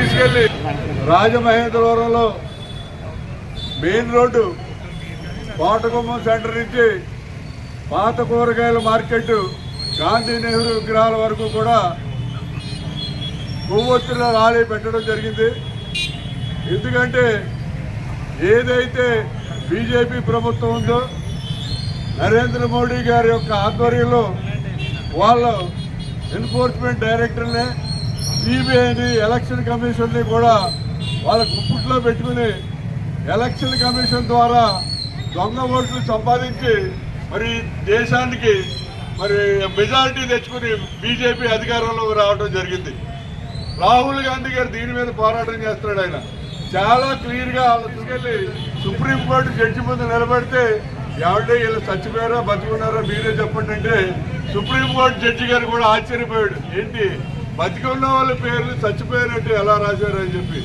తీసుకెళ్ళి రాజమహేంద్రవరంలో main road Kotagummam centre నుంచి పాత కూరగాయల మార్కెట్ గాంధీ నెహ్రూ విగ్రహాల వరకు కూడా కొవ్వొత్తుల ర్యాలీ పెట్టడం జరిగింది. ఎందుకంటే ఏదైతే బీజేపీ ప్రభుత్వం ఉందో నరేంద్ర మోడీ గారి యొక్క ఆధ్వర్యంలో వాళ్ళ ఎన్ఫోర్స్మెంట్ డైరెక్టర్లే సిబిఐని ఎలక్షన్ కమిషన్ని కూడా వాళ్ళ గుప్పుట్లో పెట్టుకుని ఎలక్షన్ కమిషన్ ద్వారా దొంగ ఓట్లు సంపాదించి మరి దేశానికి మరి మెజారిటీ తెచ్చుకుని బీజేపీ అధికారంలోకి రావడం జరిగింది. రాహుల్ గాంధీ గారు దీని మీద పోరాటం చేస్తున్నాడు ఆయన. చాలా క్లియర్గా గా సుప్రీంకోర్టు జడ్జి ముందు నిలబడితే ఎవరిడే వీళ్ళు చచ్చిపోయారో బతుకున్నారో మీరే చెప్పండి అంటే సుప్రీంకోర్టు జడ్జి గారు కూడా ఆశ్చర్యపోయాడు. ఏంటి? బతికున్న వాళ్ళ పేర్లు చచ్చిపోయినట్టు ఎలా రాశారు అని చెప్పి.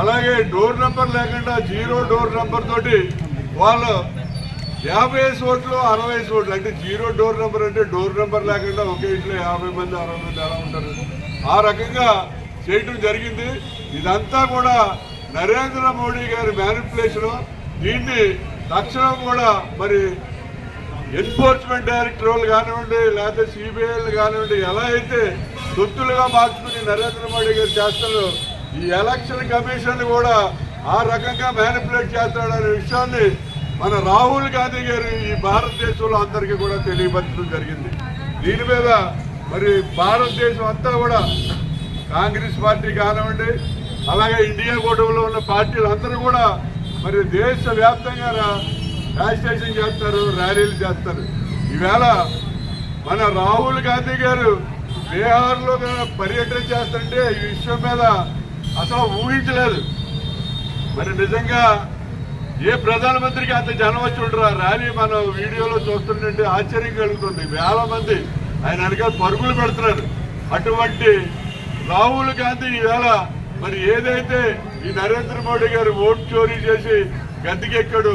అలాగే డోర్ నెంబర్ లేకుండా జీరో డోర్ నెంబర్ తోటి వాళ్ళు యాభై ఓట్లు అరవై ఓట్లు అంటే జీరో డోర్ నెంబర్ అంటే డోర్ నెంబర్ లేకుండా ఒకే ఇంట్లో యాభై మంది అరవై మంది ఎలా ఉంటారు? ఆ రకంగా చేయటం జరిగింది. ఇదంతా కూడా నరేంద్ర మోడీ గారి మ్యానిపులేషన్ దీన్ని తక్షణం కూడా మరి ఎన్ఫోర్స్మెంట్ డైరెక్టర్ వాళ్ళు కానివ్వండి లేకపోతే సిబిఐలు కానివ్వండి ఎలా అయితే తొత్తులుగా మార్చుకుని నరేంద్ర మోడీ గారు చేస్తారు ఈ ఎలక్షన్ కమిషన్ కూడా ఆ రకంగా మేనిపులేట్ చేస్తాడనే విషయాన్ని మన రాహుల్ గాంధీ గారు ఈ భారతదేశంలో అందరికీ కూడా తెలియపరచడం జరిగింది. దీని మీద మరి భారతదేశం అంతా కూడా కాంగ్రెస్ పార్టీ కానివ్వండి అలాగే ఇండియా కూటమిలో ఉన్న పార్టీలు అందరూ కూడా మరి దేశ వ్యాప్తంగా యాజిటేషన్ చేస్తారు ర్యాలీలు చేస్తారు. ఈవేళ మన రాహుల్ గాంధీ గారు బీహార్లో పర్యటన చేస్తుంటే ఈ విషయం మీద అసలు ఊహించలేదు. మరి నిజంగా ఏ ప్రధానమంత్రికి అంత జనం వచ్చి ఉంటారా ర్యాలీ మనం వీడియోలో చూస్తుంటే ఆశ్చర్యం కలుగుతుంది. వేల మంది ఆయన అనగా పరుగులు పెడుతున్నారు. అటువంటి రాహుల్ గాంధీ ఈవేళ మరి ఏదైతే ఈ నరేంద్ర మోడీ గారు ఓటు చోరీ చేసి గద్దెకెక్కడు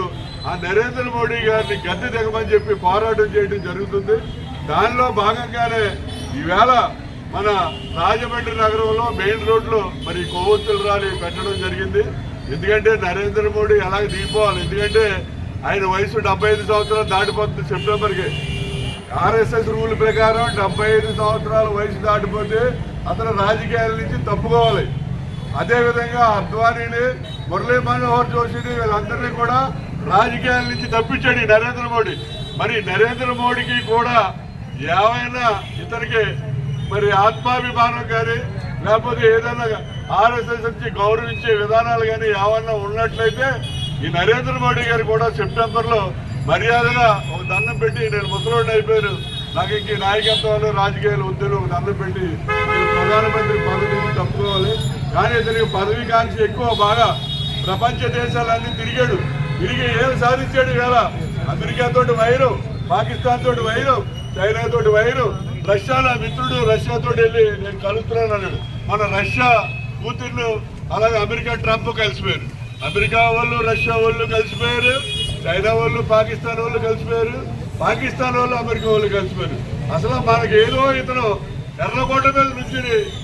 ఆ నరేంద్ర మోడీ గారిని గద్దె దిగమని చెప్పి పోరాటం చేయడం జరుగుతుంది. దానిలో భాగంగానే ఈవేళ మన రాజమండ్రి నగరంలో మెయిన్ రోడ్లో మరి కొవ్వొత్తులు రాలి పెట్టడం జరిగింది. ఎందుకంటే నరేంద్ర మోడీ ఎలాగ దిగిపోవాలి? ఎందుకంటే ఆయన వయసు డెబ్బై ఐదు సంవత్సరాలు దాటిపోతుంది సెప్టెంబర్కి. ఆర్ఎస్ఎస్ రూల్ ప్రకారం డెబ్బై ఐదు సంవత్సరాల వయసు దాటిపోతే అతను రాజకీయాల నుంచి తప్పుకోవాలి. అదేవిధంగా అద్వానీని మురళీ మనోహర్ జోషిని వీళ్ళందరినీ కూడా రాజకీయాల నుంచి తప్పించాడు నరేంద్ర మోడీ. మరి నరేంద్ర మోడీకి కూడా ఏమైనా ఇతనికి మరి ఆత్మాభిమానం కానీ లేకపోతే ఏదైనా ఆర్ఎస్ఎస్ నుంచి గౌరవించే విధానాలు కానీ ఏమన్నా ఉన్నట్లయితే ఈ నరేంద్ర మోడీ గారు కూడా సెప్టెంబర్లో మర్యాదగా ఒక దండం పెట్టి నేను ముసలోడిని అయిపోయాను నాకు ఇంక నాయకత్వాలు రాజకీయాలు వద్దులు ఒక దండం పెట్టి నేను ప్రధానమంత్రి పదవి తప్పుకోవాలి. కానీ ఇతనికి పదవి కాంక్ష ఎక్కువ బాగా ప్రపంచ దేశాలన్నీ తిరిగాడు. తిరిగి ఏం సాధించాడు ఇవాళ? అమెరికా తోటి పాకిస్తాన్ తోటి వైరం. చైనా తోటి వైరు రష్యా నా మిత్రుడు రష్యా తోటి వెళ్ళి నేను కలుస్తున్నాను అన్నాడు. మన రష్యా కూతుర్లు అలాగే అమెరికా ట్రంప్ కలిసిపోయారు. అమెరికా వాళ్ళు రష్యా వాళ్ళు కలిసిపోయారు. చైనా వాళ్ళు పాకిస్తాన్ వాళ్ళు కలిసిపోయారు. పాకిస్తాన్ వాళ్ళు అమెరికా వాళ్ళు కలిసిపోయారు. అసలు మనకి ఏదో ఇతను ఎర్రకోట మీద నుంచి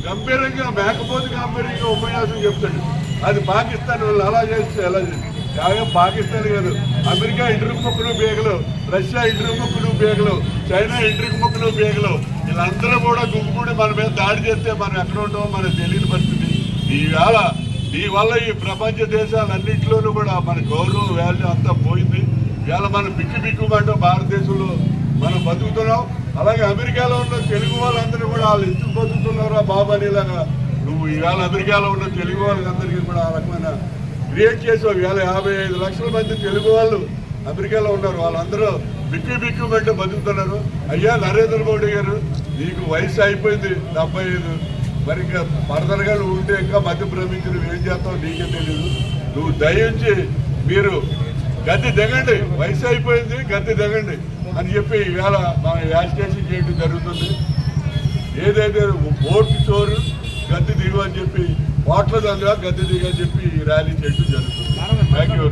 గంభీరంగా మేకపోతే గంభీరంగా ఉపన్యాసం చెప్తాడు. అది పాకిస్తాన్ వాళ్ళు అలా చేస్తే ఎలా చేస్తే కేవలం పాకిస్తాన్ కాదు. అమెరికా ఇంటరికి ముక్కులు బేగలు. రష్యా ఇంటరికి ముక్కులు బేగలు. చైనా ఇంటరికి ముక్కులు బేగలు. వీళ్ళందరూ కూడా గుంపుడి మన మీద దాడి చేస్తే మనం ఎక్కడ ఉంటామో మనకు తెలియని పరిస్థితి. ఈవేళ ఈ వల్ల ఈ ప్రపంచ దేశాలన్నింటిలోనూ కూడా మన గౌరవం వాల్యూ అంతా పోయింది. ఇవాళ మనం బిక్కు బిక్కుమంటాం భారతదేశంలో మనం బతుకుతున్నాం. అలాగే అమెరికాలో ఉన్న తెలుగు వాళ్ళందరూ కూడా వాళ్ళు ఎందుకు బతుకుతున్నారా బాబు అనేలాగా నువ్వు ఈవేళ అమెరికాలో ఉన్న తెలుగు వాళ్ళందరికీ కూడా ఆ రకమైన క్రియేట్ చేసావు. వేల యాభై ఐదు లక్షల మంది తెలుగు వాళ్ళు అమెరికాలో ఉన్నారు. వాళ్ళందరూ బిక్కు బిక్కుమంటే బతుకుతున్నారు. అయ్యా నరేంద్ర మోడీ గారు నీకు వయసు అయిపోయింది డెబ్బై ఐదు. మరి ఇంకా ఫర్దర్గా నువ్వు ఉంటే ఇంకా మధ్య భ్రమించి నువ్వు ఏం చేస్తావు నీకే తెలియదు నువ్వు దయించి మీరు గద్దె దిగండి. వయసు అయిపోయింది గద్దె దిగండి అని చెప్పి ఈవేళ మన యాజిటేషన్ చేయడం జరుగుతుంది. ఏదైతే ఓటు చోరు గద్దె దిగు అని చెప్పి ఓట్ల దగ్గర గద్దె దిగు అని చెప్పి ర్యాలీ చేయడం జరుగుతుంది. Thank you